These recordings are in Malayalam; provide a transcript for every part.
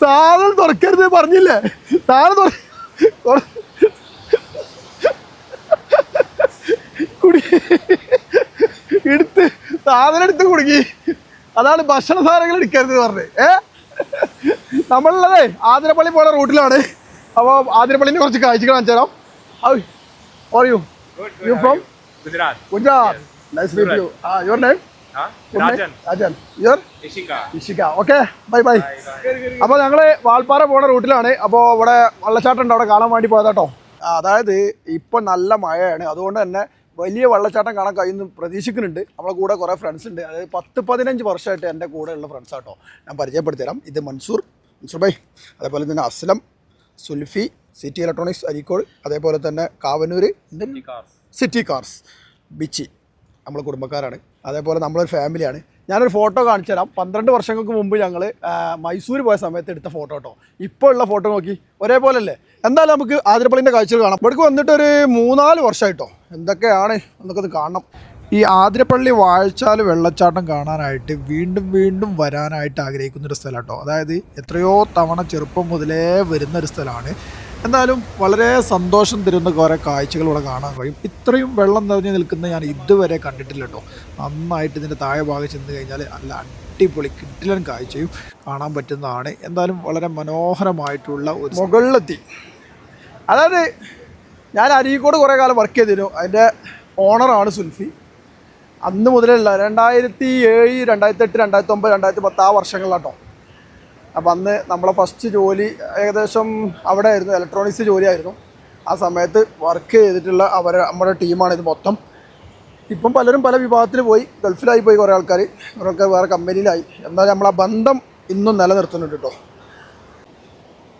സാധനം തുറക്കരുത് പറഞ്ഞില്ലേ? സാധനം തുറ കുടുങ്ങി. എടുത്ത് സാധനം എടുത്ത് കുടുങ്ങി. അതാണ് ഭക്ഷണ സാധനങ്ങൾ എടുക്കരുത് പറഞ്ഞത്. ഏ? നമ്മളുള്ളതേ ആതിരപ്പള്ളി പോണ റൂട്ടിലാണ്. അപ്പോൾ ആതിരപ്പള്ളിന്റെ കുറച്ച് കാഴ്ചകൾ കാണിച്ചു തരാം പറയൂ you You? Gujarat. Gujarat. Yes. Nice Gujarat meet you. Uh, your name? Huh? Rajan. Rajan. Your? Ishika. Ishika okay bye bye അപ്പോൾ ഞങ്ങൾ വാൾപ്പാറ പോണ റൂട്ടിലാണ് അപ്പോൾ ഇവിടെ വെള്ളച്ചാട്ടം ഉണ്ട് അവിടെ കാണാൻ വേണ്ടി പോയതാട്ടോ അതായത് ഇപ്പം നല്ല മഴയാണ് അതുകൊണ്ട് തന്നെ വലിയ വെള്ളച്ചാട്ടം കാണാൻ കഴിയുന്നു പ്രതീക്ഷിക്കുന്നുണ്ട് നമ്മളെ കൂടെ കുറേ ഫ്രണ്ട്സ് ഉണ്ട് അതായത് പത്ത് പതിനഞ്ച് വർഷമായിട്ട് എന്റെ കൂടെ ഉള്ള ഫ്രണ്ട്സ് ആട്ടോ ഞാൻ പരിചയപ്പെടുത്തി തരാം ഇത് മൻസൂർ മൻസൂർ ബൈ അതേപോലെ തന്നെ അസ്ലം സുൽഫി സിറ്റി ഇലക്ട്രോണിക്സ് അരീക്കോട്. അതേപോലെ തന്നെ കാവനൂർ സിറ്റി കാർസ് ബിച്ചി. നമ്മൾ കുടുംബക്കാരാണ്. അതേപോലെ നമ്മളൊരു ഫാമിലിയാണ്. ഞാനൊരു ഫോട്ടോ കാണിച്ചു തരാം പന്ത്രണ്ട് വർഷങ്ങൾക്ക് മുമ്പ് ഞങ്ങൾ മൈസൂർ പോയ സമയത്ത് എടുത്ത ഫോട്ടോ കേട്ടോ ഇപ്പോൾ ഉള്ള ഫോട്ടോ നോക്കി. ഒരേപോലെ അല്ലേ എന്തായാലും നമുക്ക് ആതിരപ്പള്ളിന്റെ കാഴ്ചകൾ കാണാം. ഇവിടേക്ക് വന്നിട്ട് ഒരു മൂന്നാൽ വർഷമായിട്ടോ എന്തൊക്കെയാണ്? നമുക്കത് കാണണം. ഈ ആതിരപ്പള്ളി വാഴച്ചാൽ വെള്ളച്ചാട്ടം കാണാനായിട്ട് വീണ്ടും വീണ്ടും വരാനായിട്ട് ആഗ്രഹിക്കുന്ന ഒരു സ്ഥലം കേട്ടോ അതായത് എത്രയോ തവണ ചെറുപ്പം മുതലേ വരുന്ന ഒരു സ്ഥലമാണ്. എന്തായാലും വളരെ സന്തോഷം തരുന്ന കുറേ കാഴ്ചകൾ ഇവിടെ കാണാൻ കഴിയും. ഇത്രയും വെള്ളം നിറഞ്ഞു നിൽക്കുന്ന ഞാൻ ഇതുവരെ കണ്ടിട്ടില്ല കേട്ടോ. നന്നായിട്ട് ഇതിന്റെ താഴെ ഭാഗം ചെന്ന് കഴിഞ്ഞാൽ നല്ല അടിപൊളി കിട്ടിലൻ കാഴ്ചയും കാണാൻ പറ്റുന്നതാണ്. എന്തായാലും വളരെ മനോഹരമായിട്ടുള്ള ഒരു മുകളിലെത്തി. അതായത് ഞാൻ അരീക്കോട് കുറേ കാലം വർക്ക് ചെയ്തിരുന്നു. അതിന്റെ ഓണറാണ് സുൽഫി. അന്ന് മുതലുള്ള രണ്ടായിരത്തി ഏഴ് രണ്ടായിരത്തി എട്ട് രണ്ടായിരത്തി ഒമ്പത് രണ്ടായിരത്തി പത്ത് ആ വർഷങ്ങളിലാട്ടോ അപ്പം അന്ന് നമ്മളെ ഫസ്റ്റ് ജോലി ഏകദേശം അവിടെ ആയിരുന്നു ഇലക്ട്രോണിക്സ് ജോലിയായിരുന്നു. ആ സമയത്ത് വർക്ക് ചെയ്തിട്ടുള്ള അവർ നമ്മുടെ ടീമാണ് ഇത് മൊത്തം. ഇപ്പം പലരും പല വിഭാഗത്തിൽ പോയി ഗൾഫിലായി പോയി കുറേ ആൾക്കാർ കുറേ ആൾക്കാർ വേറെ കമ്പനിയിലായി. എന്നാൽ നമ്മളാ ബന്ധം ഇന്നും നിലനിർത്തുന്നുണ്ട് കേട്ടോ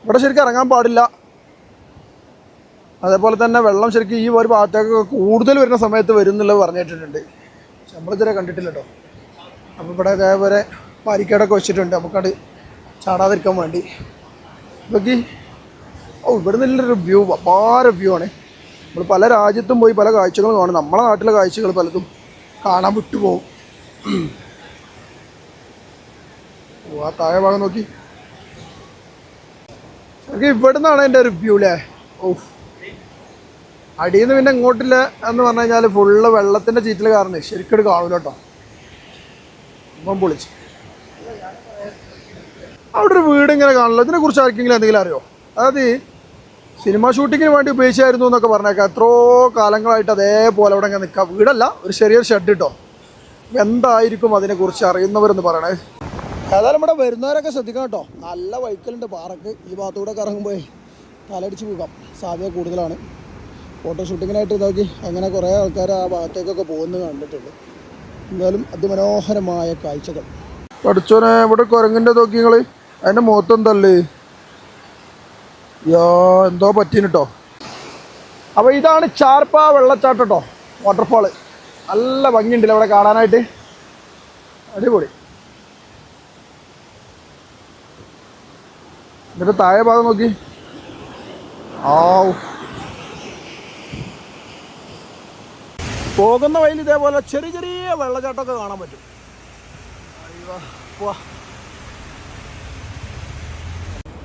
ഇവിടെ ശരിക്കും ഇറങ്ങാൻ പാടില്ല. അതേപോലെ തന്നെ വെള്ളം ശരിക്കും ഈ ഒരു ഭാഗത്തേക്ക് കൂടുതൽ വരുന്ന സമയത്ത് വരും എന്നുള്ളത് പറഞ്ഞിട്ടുണ്ട് നമ്മളിതുവരെ കണ്ടിട്ടില്ല കേട്ടോ അപ്പോൾ ഇവിടെ അതേപോലെ പാലിക്കേടൊക്കെ വെച്ചിട്ടുണ്ട്. നമുക്കത് ചാടാതിരിക്കാൻ വേണ്ടി. നോക്കി ഓ ഇവിടെ നല്ലൊരു വ്യൂ അപാര വ്യൂ ആണ്. നമ്മൾ പല രാജ്യത്തും പോയി പല കാഴ്ചകളും കാണും. നമ്മളെ നാട്ടിലെ കാഴ്ചകൾ പലതും കാണാൻ വിട്ടുപോകും. ഓ ആ താഴെ ഭാഗം നോക്കി. നമുക്ക് ഇവിടെ നിന്നാണ് എന്റെ ഒരു വ്യൂ അല്ലേ ഓ അടിയിൽ നിന്ന് പിന്നെ ഇങ്ങോട്ടില്ല എന്ന് പറഞ്ഞു കഴിഞ്ഞാൽ ഫുള്ള് വെള്ളത്തിന്റെ ചീറ്റിൽ കാരണം ശരിക്കും കാണൂല ഇപ്പം പൊളിച്ചു. അവിടെ ഒരു വീട് ഇങ്ങനെ കാണില്ല ഇതിനെക്കുറിച്ച് ആർക്കെങ്കിലും എന്തെങ്കിലും അറിയോ? അതായത് സിനിമ ഷൂട്ടിങ്ങിന് വേണ്ടി ഉപയോഗിച്ചായിരുന്നു എന്നൊക്കെ പറഞ്ഞേക്കാം. എത്രയോ കാലങ്ങളായിട്ട് അതേപോലെ അവിടെ ഇങ്ങനെ നിൽക്കാം. വീടല്ല ഒരു ചെറിയൊരു ഷെഡ് കേട്ടോ എന്തായിരിക്കും അതിനെക്കുറിച്ച് അറിയുന്നവരെന്ന് പറയണേ. ഏതായാലും ഇവിടെ വരുന്നവരൊക്കെ ശ്രദ്ധിക്കണം കേട്ടോ. നല്ല വൈക്കലുണ്ട് പാറക്ക്. ഈ ഭാഗത്തൂടെ ഇറങ്ങുമ്പോൾ തലടിച്ച് പോകാം. സാധ്യത കൂടുതലാണ്. ഫോട്ടോ ഷൂട്ടിങ്ങിനായിട്ട് നോക്കി അങ്ങനെ കുറേ ആൾക്കാർ ആ ഭാഗത്തേക്കൊക്കെ പോകുന്നത് കണ്ടിട്ടുണ്ട്. എന്തായാലും അതിമനോഹരമായ കാഴ്ചകൾ. പഠിച്ചോനെ ഇവിടെ കുരങ്ങിന്റെ നോക്കി നിങ്ങൾ അതിന്റെ മുഖത്തെന്തല്ലേ യോ എന്തോ പറ്റീന് കേട്ടോ അപ്പോൾ ഇതാണ് ചാർപ്പ വെള്ളച്ചാട്ടം കേട്ടോ വാട്ടർഫാൾ നല്ല ഭംഗിയുണ്ടല്ലോ ഇവിടെ കാണാനായിട്ട്? അടിപൊളി. എന്നിട്ട് താഴെ ഭാഗം നോക്കി. ആ പോകുന്ന വഴിയിൽ ഇതേപോലെ ചെറിയ ചെറിയ വെള്ളച്ചാട്ടമൊക്കെ കാണാൻ പറ്റും.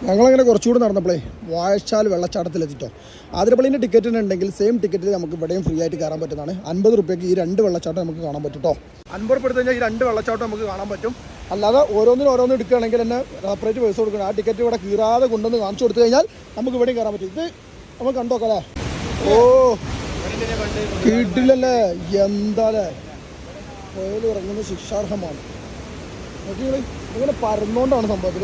ഞങ്ങളങ്ങനെ കുറച്ചുകൂടി നടന്നപ്പോഴേ വാഴച്ചാൽ വെള്ളച്ചാട്ടത്തിലെത്തിട്ടോ. ആതിരപ്പള്ളിന്റെ ടിക്കറ്റ് ഉണ്ടെങ്കിൽ സെയിം ടിക്കറ്റിൽ നമുക്ക് ഇവിടെയും ഫ്രീ ആയിട്ട് കയറാൻ പറ്റുന്നതാണ്. അൻപത് റുപ്യക്ക് ഈ രണ്ട് വെള്ളച്ചാട്ടം നമുക്ക് കാണാൻ പറ്റും കേട്ടോ അൻപത് റുപ്യ എടുത്തു കഴിഞ്ഞാൽ ഈ രണ്ട് വെള്ളച്ചാട്ടം നമുക്ക് കാണാൻ പറ്റും. അല്ലാതെ ഓരോന്നിനും ഓരോന്നും എടുക്കുകയാണെങ്കിൽ തന്നെ സെപ്പറേറ്റ് പൈസ കൊടുക്കണം. ആ ടിക്കറ്റ് ഇവിടെ കീറാതെ കൊണ്ടുവന്ന് കാണിച്ചു കൊടുത്തു കഴിഞ്ഞാൽ നമുക്ക് ഇവിടെയും കയറാൻ പറ്റും. ഇത് നമുക്ക് കണ്ടോക്കാലേ ഓ കിട്ടില്ലല്ലേ എന്താ അല്ലേ? ഇറങ്ങുന്നത് ശിക്ഷാർഹമാണ്. നോക്കിങ്ങൾ ഇങ്ങനെ പരന്നുകൊണ്ടാണ് സംഭവത്തിൽ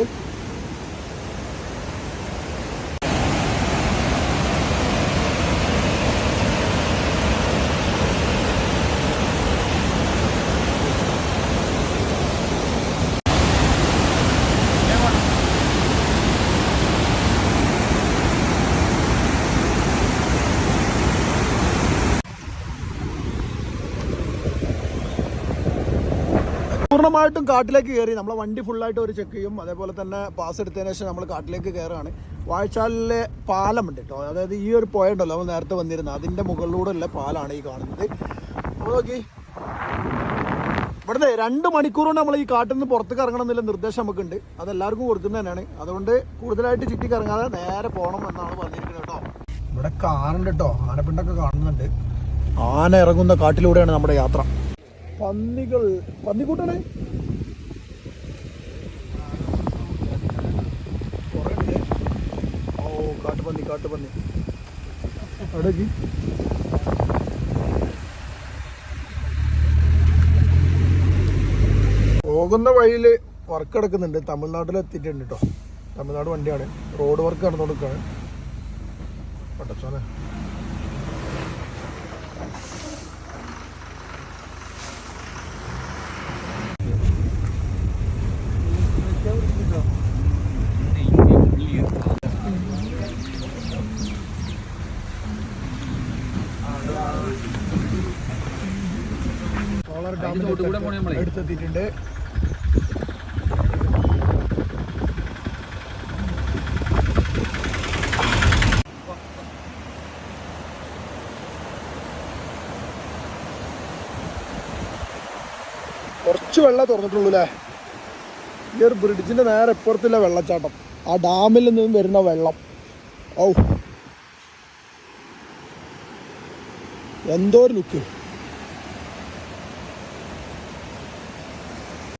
പൂർണമായിട്ടും കാട്ടിലേക്ക് കയറി. നമ്മളെ വണ്ടി ഫുള്ളായിട്ട് ഒരു ചെക്ക് ചെയ്യും. അതേപോലെ തന്നെ പാസ് എടുത്തതിന് ശേഷം നമ്മൾ കാട്ടിലേക്ക് കയറുകയാണ്. വാഴച്ചാലിലെ പാലമുണ്ട് കേട്ടോ അതായത് ഈ ഒരു പുഴ ഉണ്ടല്ലോ നമ്മൾ നേരത്തെ വന്നിരുന്നത് അതിന്റെ മുകളിലൂടെ ഉള്ള പാലാണ് ഈ കാണുന്നത്. അപ്പോൾ നോക്കി. ഇവിടുന്ന് രണ്ട് മണിക്കൂർ കൊണ്ട് നമ്മൾ ഈ കാട്ടിൽ നിന്ന് പുറത്തേക്ക് ഇറങ്ങണം എന്നുള്ള നിർദ്ദേശം നമുക്കുണ്ട്. അത് എല്ലാവർക്കും കൊടുക്കുന്നത് തന്നെയാണ്. അതുകൊണ്ട് കൂടുതലായിട്ട് ചുറ്റി കറങ്ങാതെ നേരെ പോകണം എന്നാണ് പറഞ്ഞിരിക്കുന്നത് കേട്ടോ ഇവിടെ കാറുണ്ട് കേട്ടോ ആനപ്പിണ്ടൊക്കെ കാണുന്നുണ്ട്. ആന ഇറങ്ങുന്ന കാട്ടിലൂടെയാണ് നമ്മുടെ യാത്ര. പന്നികൾ ഉണ്ട്. ഓ കാട്ടുപന്നി കാട്ടുപന്നി. അവിടേക്ക്. പോകുന്ന വഴിയിൽ വർക്ക് എടുക്കുന്നുണ്ട് തമിഴ്നാട്ടിൽ എത്തിയിട്ടുണ്ട് കേട്ടോ തമിഴ്നാട് വണ്ടിയാണ്. റോഡ് വർക്ക് നടന്നു നടന്നുകൊടുക്കുകയാണ് പട്ടച്ചോനെ സോളാർ ഡാമിന്റെ അടുത്തെത്തിയിട്ടുണ്ട് കുറച്ച് വെള്ളം തുറന്നിട്ടുള്ളൂ അല്ലേ ഈ ഒരു ബ്രിഡ്ജിന്റെ നേരെ ഇപ്പുറത്തുള്ള വെള്ളച്ചാട്ടം. ആ ഡാമിൽ നിന്നും വരുന്ന വെള്ളം. ഔ. എന്തോ ഒരു ലുക്ക്